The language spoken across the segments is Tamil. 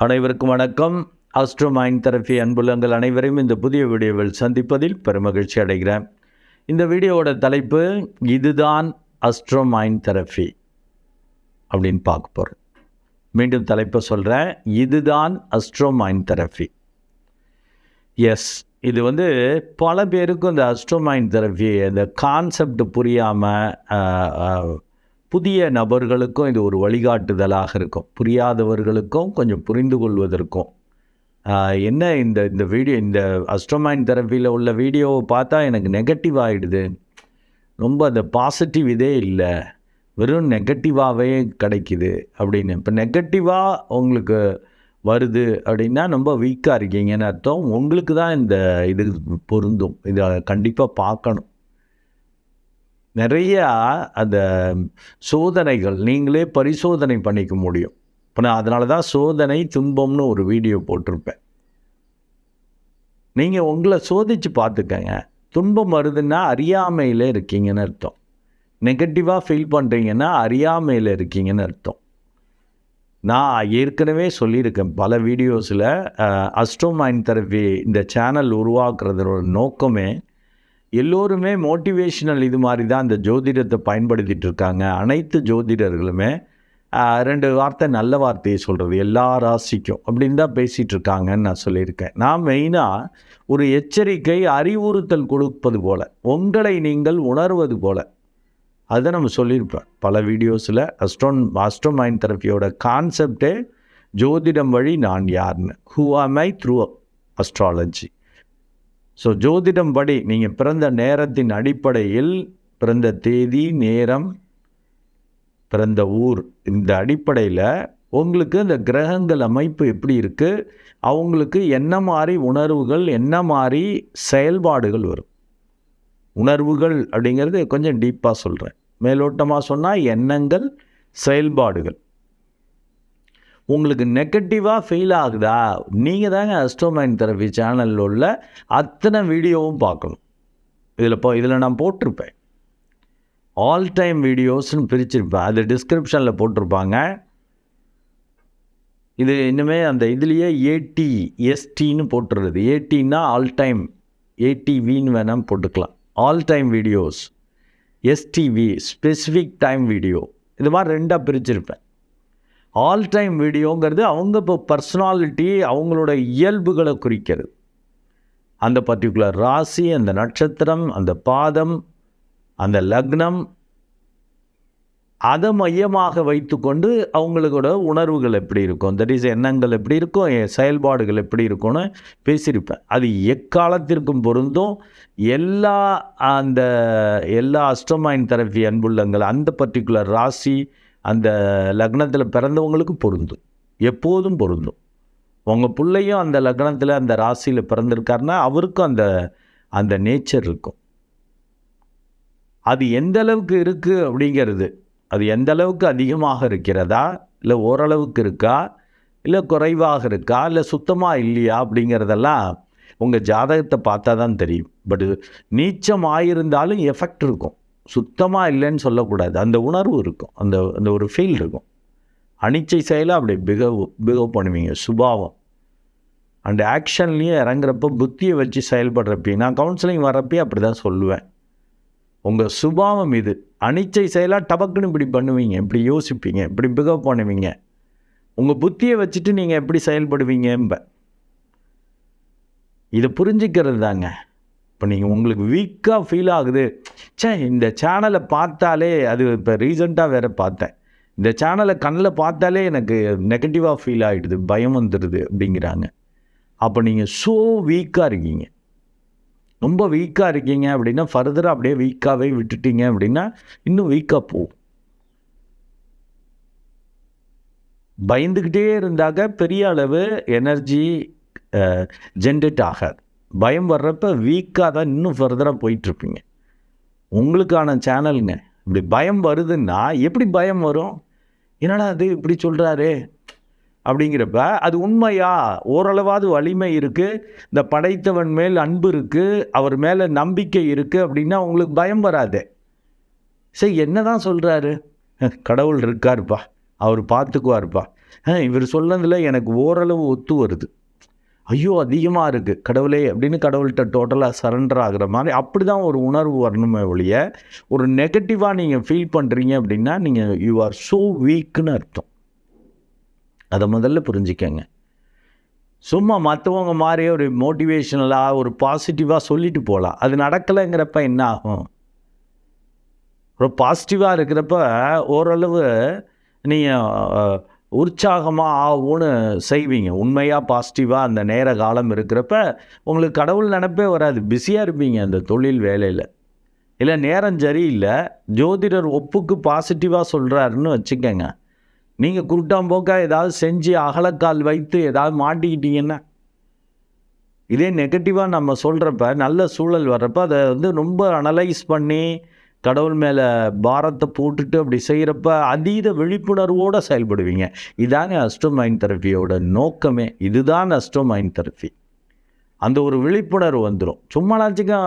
அனைவருக்கும் வணக்கம். அஸ்ட்ரோ மைண்ட் தெரபி அன்புள்ளங்கள் அனைவரையும் இந்த புதிய வீடியோவில் சந்திப்பதில் பெருமகிழ்ச்சி அடைகிறேன். இந்த வீடியோவோட தலைப்பு இதுதான் அஸ்ட்ரோ மைண்ட் அப்படின்னு பார்க்க போகிறோம் மீண்டும் தலைப்பை சொல்கிறேன் இதுதான் அஸ்ட்ரோ மைண்ட் எஸ் இது வந்து பல பேருக்கும் இந்த அஸ்ட்ரோ மைண்ட் தெரபி இந்த கான்செப்ட் புரியாமல் புதிய நபர்களுக்கும் இது ஒரு வழிகாட்டுதலாக இருக்கும். புரியாதவர்களுக்கும் கொஞ்சம் புரிந்து கொள்வதற்கும். என்ன இந்த இந்த வீடியோ இந்த அஸ்ட்ரோமைன் தெரப்பியில் உள்ள வீடியோவை பார்த்தா எனக்கு நெகட்டிவ் ஆகிடுது ரொம்ப அந்த பாசிட்டிவ் இதே இல்லை. வெறும் நெகட்டிவாகவே கிடைக்குது அப்படின்னு. இப்போ நெகட்டிவாக உங்களுக்கு வருது அப்படின்னா ரொம்ப வீக்காக இருக்கீங்கன்னு அர்த்தம். உங்களுக்கு தான் இந்த இது பொருந்தும். இதை கண்டிப்பாக பார்க்கணும். நிறையா அந்த சோதனைகள் நீங்களே பரிசோதனை பண்ணிக்க முடியும். இப்போ நான் அதனால தான் சோதனை துன்பம்னு ஒரு வீடியோ போட்டிருப்பேன். நீங்கள் உங்களை சோதித்து பார்த்துக்கங்க. துன்பம் வருதுன்னா அறியாமையில் இருக்கீங்கன்னு அர்த்தம். நெகட்டிவாக ஃபீல் பண்ணுறீங்கன்னா அறியாமையில் இருக்கீங்கன்னு அர்த்தம். நான் ஏற்கனவே சொல்லியிருக்கேன் பல வீடியோஸில் அஸ்ட்ரோமைன் தெரப்பி இந்த சேனல் உருவாக்குறதோட நோக்கமே எல்லோருமே மோட்டிவேஷனல் இது மாதிரி தான் இந்த ஜோதிடத்தை பயன்படுத்திகிட்டு இருக்காங்க. அனைத்து ஜோதிடர்களுமே ரெண்டு வார்த்தை நல்ல வார்த்தையை சொல்கிறது எல்லா ராசிக்கும் அப்படின்னு தான் பேசிகிட்டு இருக்காங்கன்னு நான் சொல்லியிருக்கேன். நான் மெயினாக ஒரு எச்சரிக்கை அறிவுறுத்தல் கொடுப்பது போல் உங்களை நீங்கள் உணர்வது போல் அதை நம்ம சொல்லியிருப்பேன் பல வீடியோஸில் அஸ்ட்ரோன் அஸ்ட்ரோ மைண்ட் தெரப்பியோட கான்செப்டே ஜோதிடம் வழி நான் யாருன்னு ஹூ ஆம் ஐ த்ரூ அஸ்ட்ராலஜி ஸோ ஜோதிடம் படி நீங்கள் பிறந்த நேரத்தின் அடிப்படையில் பிறந்த தேதி நேரம் பிறந்த ஊர். இந்த அடிப்படையில் உங்களுக்கு இந்த கிரகங்கள் அமைப்பு எப்படி இருக்குது அவங்களுக்கு என்ன மாதிரி உணர்வுகள் என்ன மாதிரி செயல்பாடுகள் வரும்? உணர்வுகள் அப்படிங்கிறது கொஞ்சம் டீப்பாக சொல்கிறேன் மேலோட்டமாக சொன்னால் எண்ணங்கள் செயல்பாடுகள். உங்களுக்கு நெகட்டிவாக ஃபீல் ஆகுதா? நீங்கள் தாங்க அஸ்ட்ரோமைன் தெரபி சேனலில் உள்ள அத்தனை வீடியோவும் பார்க்கணும். இதில் இப்போ இதில் நான் போட்டிருப்பேன். ஆல் டைம் வீடியோஸ்னு பிரிச்சிருப்பேன். அது டிஸ்கிரிப்ஷனில் போட்டிருப்பாங்க. இது இன்னுமே அந்த இதுலேயே ஏடி எஸ்டின்னு போட்டுருது ஏடின்னா ஆல் டைம் ஏடிவின்னு வேணால் போட்டுக்கலாம். All time videos STV specific time video இது மாதிரி ரெண்டாக பிரிச்சிருப்பேன். ஆல் டைம் வீடியோங்கிறது அவங்க இப்போ பர்சனாலிட்டி அவங்களோட இயல்புகளை குறிக்கிறது. அந்த பர்டிகுலர் ராசி அந்த நட்சத்திரம் அந்த பாதம் அந்த லக்னம் அதை மையமாக வைத்துக்கொண்டு அவங்களோட உணர்வுகள் எப்படி இருக்கும்? தட் இஸ் எண்ணங்கள் எப்படி இருக்கும்? என் செயல்பாடுகள் எப்படி இருக்கும்னு பேசியிருப்பேன். அது எக்காலத்திற்கும் பொருந்தும். எல்லா அந்த எல்லா அஸ்ட்ரோமைன் தெரப்பி அன்புள்ளங்கள் அந்த பர்டிகுலர் ராசி அந்த லக்னத்தில் பிறந்தவங்களுக்கு பொருந்தும். எப்போதும் பொருந்தும். உங்கள் பிள்ளையும் அந்த லக்னத்தில் அந்த ராசியில் பிறந்திருக்காருன்னா அவருக்கும் அந்த அந்த நேச்சர் இருக்கும். அது எந்த அளவுக்கு இருக்குது அப்படிங்கிறது அது எந்த அளவுக்கு அதிகமாக இருக்கிறதா இல்லை ஓரளவுக்கு இருக்கா இல்லை குறைவாக இருக்கா இல்லை சுத்தமாக இல்லையா அப்படிங்கிறதெல்லாம் உங்கள் ஜாதகத்தை பார்த்தா தான் தெரியும். பட் நீச்சம் ஆயிருந்தாலும் எஃபெக்ட் இருக்கும். சுத்தமாக இல்லைன்னு சொல்லக்கூடாது. அந்த உணர்வு இருக்கும். அந்த அந்த ஒரு ஃபீல் இருக்கும். அனிச்சை செயலை அப்படி பிகவ் பிகவ் பண்ணுவீங்க. சுபாவம். அண்ட் ஆக்ஷன்லேயும் இறங்குறப்ப புத்தியை வச்சு செயல்படுறப்பையும் நான் கவுன்சிலிங் வரப்பே அப்படி தான் சொல்லுவேன். உங்கள் சுபாவம் இது. அனிச்சை செயலாக டபக்குன்னு இப்படி பண்ணுவீங்க. இப்படி யோசிப்பீங்க. இப்படி பிகவ் பண்ணுவீங்க. உங்கள் புத்தியை வச்சுட்டு நீங்கள் எப்படி செயல்படுவீங்கம்ப. இதை புரிஞ்சுக்கிறது தாங்க இப்போ நீங்கள் உங்களுக்கு வீக்காக ஃபீல் ஆகுது. ச்சே இந்த சேனலை பார்த்தாலே அது இப்போ ரீசெண்டாக வேறு பார்த்தேன். இந்த சேனலை கண்ணில் பார்த்தாலே எனக்கு நெகட்டிவாக ஃபீல் ஆகிடுது பயம் வந்துடுது அப்படிங்கிறாங்க. அப்போ நீங்கள் ஸோ வீக்காக இருக்கீங்க. ரொம்ப வீக்காக இருக்கீங்க அப்படின்னா ஃபர்தராக அப்படியே வீக்காகவே விட்டுட்டீங்க அப்படின்னா இன்னும் வீக்காக போகும். பயந்துக்கிட்டே இருந்தாக்க பெரிய அளவு எனர்ஜி ஜென்ரேட் ஆகாது. பயம் வர்றப்ப வீக்காக தான் இன்னும் ஃபர்தராக போயிட்டுருப்பீங்க. உங்களுக்கான சேனலுங்க இப்படி பயம் வருதுன்னா எப்படி பயம் வரும்? என்னடா அது இப்படி சொல்கிறாரு அப்படிங்கிறப்ப அது உண்மையா? ஓரளவாவது வலிமை இருக்குது இந்த படைத்தவன் மேல் அன்பு இருக்குது அவர் மேலே நம்பிக்கை இருக்குது அப்படின்னா உங்களுக்கு பயம் வராது. சரி என்ன தான் சொல்கிறாரு கடவுள் இருக்காருப்பா. அவர் பார்த்துக்குவார்ப்பா. இவர் சொன்னதில் எனக்கு ஓரளவு ஒத்து வருது. ஐயோ அதிகமாக இருக்குது கடவுளே அப்படின்னு கடவுள்கிட்ட டோட்டலாக சரண்டர் ஆகிற மாதிரி அப்படி தான் ஒரு உணர்வு வரணுமே ஒழிய ஒரு நெகட்டிவாக நீங்கள் ஃபீல் பண்ணுறீங்க அப்படின்னா நீங்கள் யூ ஆர் ஸோ வீக்குன்னு அர்த்தம். அதை முதல்ல புரிஞ்சுக்கங்க. சும்மா மற்றவங்க மாதிரி ஒரு மோட்டிவேஷனலாக ஒரு பாசிட்டிவாக சொல்லிட்டு போகலாம் அது நடக்கலைங்கிறப்ப என்ன ஆகும்? ஒரு பாசிட்டிவாக இருக்கிறப்ப ஓரளவு நீங்கள் உற்சாகமாக ஆகும்னு செய்வீங்க. உண்மையாக பாசிட்டிவாக அந்த நேர காலம் இருக்கிறப்ப உங்களுக்கு கடவுள் நினப்பே வராது. பிஸியாக இருப்பீங்க அந்த தொழில் வேலையில். இல்லை நேரம் சரியில்லை. ஜோதிடர் ஒப்புக்கு பாசிட்டிவாக சொல்கிறாருன்னு வச்சுக்கோங்க. நீங்கள் குருட்டாம்போக்கா ஏதாவது செஞ்சு அகலக்கால் வைத்து ஏதாவது மாட்டிக்கிட்டீங்கன்னா இதே நெகட்டிவாக நம்ம சொல்கிறப்ப நல்ல சூழல் வர்றப்ப அதை வந்து ரொம்ப அனலைஸ் பண்ணி கடவுள் மேலே பாரத்தை போட்டுட்டு அப்படி செய்கிறப்ப அதீத விழிப்புணர்வோடு செயல்படுவீங்க. இதாங்க அஸ்ட்ரோ மைண்ட் தெரப்பியோட நோக்கமே. இதுதான் அஸ்ட்ரோ மைண்ட் தெரப்பி. அந்த ஒரு விழிப்புணர்வு வந்துடும் சும்மாலாச்சுக்கும்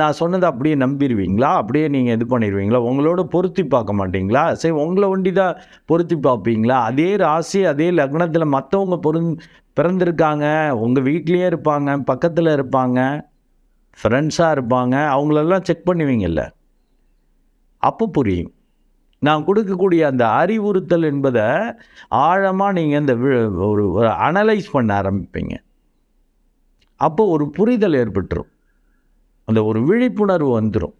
நான் சொன்னதை அப்படியே நம்பிடுவீங்களா? அப்படியே நீங்கள் இது பண்ணிடுவீங்களா? உங்களோட பொருத்தி பார்க்க மாட்டீங்களா? சரி உங்களை ஒண்டி தான் பொருத்தி பார்ப்பீங்களா? அதே ராசி அதே லக்னத்தில் மற்றவங்க பொருந் பிறந்திருக்காங்க. உங்கள் வீட்லேயே இருப்பாங்க பக்கத்தில் இருப்பாங்க ஃப்ரெண்ட்ஸாக இருப்பாங்க. அவங்களெல்லாம் செக் பண்ணுவீங்கல்ல? அப்போ புரியும். நான் கொடுக்கக்கூடிய அந்த அறிவுறுத்தல் என்பதை ஆழமாக நீங்கள் இந்த ஒரு ஒரு அனலைஸ் பண்ண ஆரம்பிப்பீங்க. அப்போ ஒரு புரிதல் ஏற்பட்டுரும். அந்த ஒரு விழிப்புணர்வு வந்துடும்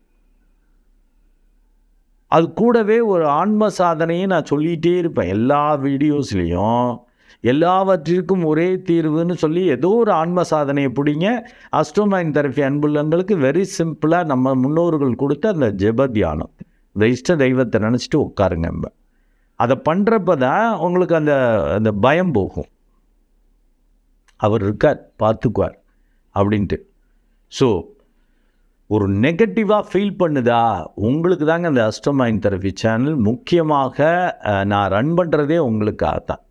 அது கூடவே ஒரு ஆன்ம சாதனையும் நான் சொல்லிகிட்டே இருப்பேன். எல்லா வீடியோஸ்லேயும் எல்லாவற்றிற்கும் ஒரே தீர்வுன்னு சொல்லி ஏதோ ஒரு ஆன்ம சாதனையை பிடிங்க. அஸ்டோமைன் தெரப்பி அன்புள்ளங்களுக்கு வெரி சிம்பிளாக நம்ம முன்னோர்கள் கொடுத்த அந்த ஜெப தியானம். இந்த இஷ்ட தெய்வத்தை நினச்சிட்டு உட்காருங்க நம்ம. அதை பண்ணுறப்ப தான் உங்களுக்கு அந்த அந்த பயம் போகும். அவர் இருக்கார் பார்த்துக்குவார் அப்படின்ட்டு. ஸோ ஒரு நெகட்டிவாக ஃபீல் பண்ணுதா? உங்களுக்கு தாங்க அந்த அஸ்டமைன் தெரபி சேனல் முக்கியமாக நான் ரன் பண்ணுறதே உங்களுக்காக தான்.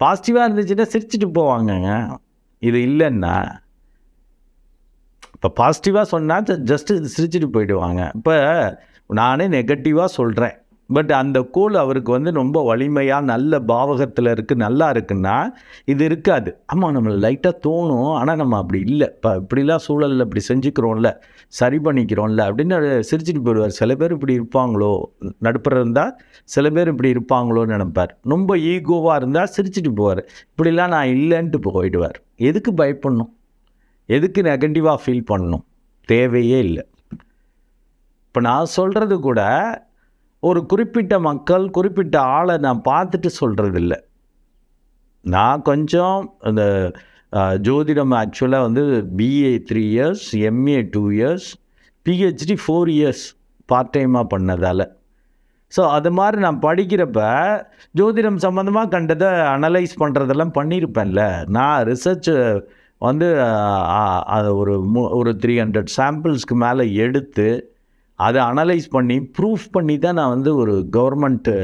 பாசிட்டிவாக இருந்துச்சுன்னா சிரிச்சிட்டு போவாங்கங்க. இது இல்லைன்னா இப்போ பாசிட்டிவாக சொன்னால் ஜஸ்ட்டு சிரிச்சுட்டு போயிடுவாங்க. இப்போ நானே நெகட்டிவாக சொல்கிறேன் பட் அந்த கோல் அவருக்கு வந்து ரொம்ப வலிமையாக நல்ல பாவகத்தில் இருக்குது நல்லா இருக்குன்னா இது இருக்காது. ஆமாம் நம்மளை லைட்டாக தோணும் ஆனால் நம்ம அப்படி இல்லை. இப்போ இப்படிலாம் சூழலில் இப்படி செஞ்சுக்கிறோம்ல சரி பண்ணிக்கிறோம்ல அப்படின்னு சிரிச்சிட்டு போயிடுவார். சில பேர் இப்படி இருப்பாங்களோ? நடுப்புற இருந்தால் சில பேர் இப்படி இருப்பாங்களோன்னு நினைப்பார். ரொம்ப ஈகோவாக இருந்தால் சிரிச்சிட்டு போவார். இப்படிலாம் நான் இல்லைன்ட்டு போயிடுவார். எதுக்கு பயப்படணும்? எதுக்கு நெகட்டிவாக ஃபீல் பண்ணணும்? தேவையே இல்லை. இப்போ நான் சொல்கிறது கூட ஒரு குறிப்பிட்ட மக்கள் குறிப்பிட்ட ஆளை நான் பார்த்துட்டு சொல்கிறது இல்லை நான் கொஞ்சம் இந்த ஜோதிடம் ஆக்சுவலாக வந்து BA three years MA two years PhD four years part டைமாக பண்ணதால். ஸோ அது மாதிரி நான் படிக்கிறப்ப ஜோதிடம் சம்மந்தமாக கண்டதை அனலைஸ் பண்ணுறதெல்லாம் பண்ணியிருப்பேன்ல நான் ரிசர்ச் வந்து அதை ஒரு ஒரு த்ரீ ஹண்ட்ரட் சாம்பிள்ஸ்க்கு மேலே எடுத்து அதை அனலைஸ் பண்ணி ப்ரூஃப் பண்ணி தான் நான் வந்து ஒரு கவர்மெண்ட்டு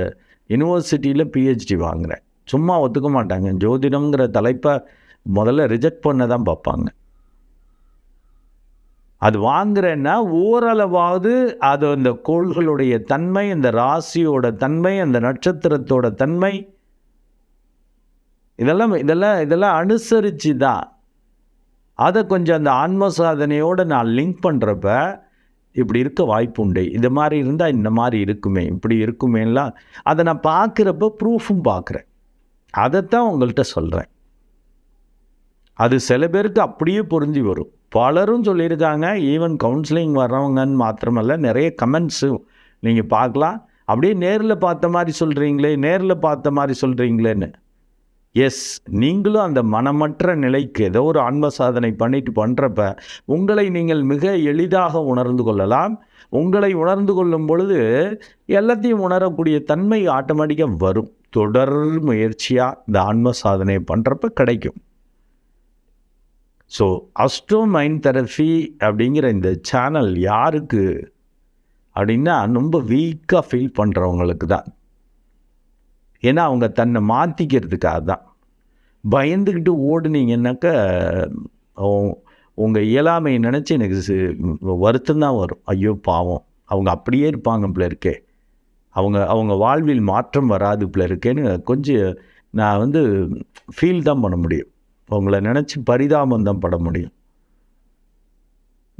யூனிவர்சிட்டியில் பிஹெச்டி வாங்குகிறேன் சும்மா ஒத்துக்க மாட்டாங்க. ஜோதிடம்ங்கிற தலைப்பை முதல்ல ரிஜெக்ட் பண்ண தான் பார்ப்பாங்க. அது வாங்குறேன்னா ஓரளவாவது அது அந்த கோள்களுடைய தன்மை அந்த ராசியோட தன்மை அந்த நட்சத்திரத்தோட தன்மை இதெல்லாம் இதெல்லாம் இதெல்லாம் அனுசரித்து தான். அதை கொஞ்சம் அந்த ஆன்ம சாதனையோடு நான் லிங்க் பண்ணுறப்ப இப்படி இருக்க வாய்ப்பு உண்டு இது மாதிரி இருந்தால் இந்த மாதிரி இருக்குமே இப்படி இருக்குமேலாம் அதை நான் பார்க்குறப்ப ப்ரூஃபும் பார்க்குறேன். அதைத்தான் உங்கள்கிட்ட சொல்கிறேன் அது சில பேருக்கு அப்படியே பொருந்தி வரும். பலரும் சொல்லியிருக்காங்க ஈவன் கவுன்சிலிங் வர்றவங்கன்னு மாத்திரமல்ல நிறைய கமெண்ட்ஸும் நீங்கள் பார்க்கலாம். அப்படியே நேரில் பார்த்த மாதிரி சொல்கிறீங்களே நேரில் பார்த்த மாதிரி சொல்கிறீங்களேன்னு எஸ் நீங்களும் அந்த மனமற்ற நிலைக்கு ஏதோ ஒரு ஆன்ம சாதனை பண்ணிட்டு பண்ணுறப்ப உங்களை நீங்கள் மிக எளிதாக உணர்ந்து கொள்ளலாம். உங்களை உணர்ந்து கொள்ளும் பொழுது எல்லாத்தையும் உணரக்கூடிய தன்மை ஆட்டோமேட்டிக்காக வரும். தொடர் முயற்சியாக இந்த ஆன்ம சாதனை பண்ணுறப்ப கிடைக்கும். ஸோ அஸ்டோ மைண்ட் தெரபி அப்படிங்கிற இந்த சேனல் யாருக்கு அப்படின்னா ரொம்ப வீக்காக ஃபீல் பண்ணுறவங்களுக்கு தான். ஏன்னா அவங்க தன்னை மாற்றிக்கிறதுக்காக தான். பயந்துக்கிட்டு ஓடுனீங்கன்னாக்கா உங்கள் இயலாமையை நினச்சி எனக்கு வருத்தம் தான் வரும். ஐயோ பாவம். அவங்க அப்படியே இருப்பாங்க பிள்ளை இருக்கே. அவங்க அவங்க வாழ்வில் மாற்றம் வராது பிள்ளை இருக்கேன்னு கொஞ்சம் நான் வந்து ஃபீல் தான் பண்ண முடியும். அவங்கள நினச்சி பரிதாபம் தான் பட முடியும்.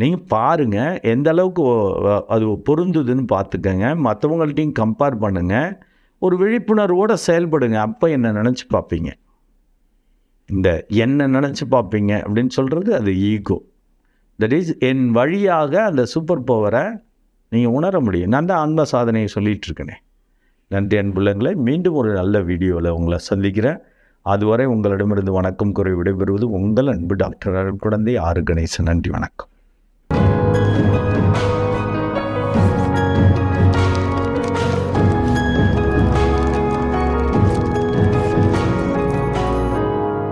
நீங்கள் பாருங்கள் எந்த அளவுக்கு அது பொருந்துதுன்னு பார்த்துக்கங்க. மற்றவங்கள்ட்டையும் கம்பேர் பண்ணுங்கள் ஒரு விழிப்புணர்வோடு செயல்படுங்க. அப்போ என்ன நினச்சி பார்ப்பீங்க. இந்த என்ன நினச்சி பார்ப்பீங்க? அப்படின்னு சொல்கிறது அது ஈகோ. தட் இஸ் என் வழியாக அந்த சூப்பர் பவரை நீங்கள் உணர முடியும். நான் தான் ஆன்ம சாதனையை சொல்லிகிட்ருக்கேனே நன்றி அன்புள்ளங்களை மீண்டும் ஒரு நல்ல வீடியோவில் உங்களை சந்திக்கிறேன். அதுவரை உங்களிடமிருந்து வணக்கம் குறை விடைபெறுவது உங்கள் அன்பு டாக்டர் குழந்தை ஆறு கணேசன். நன்றி வணக்கம்.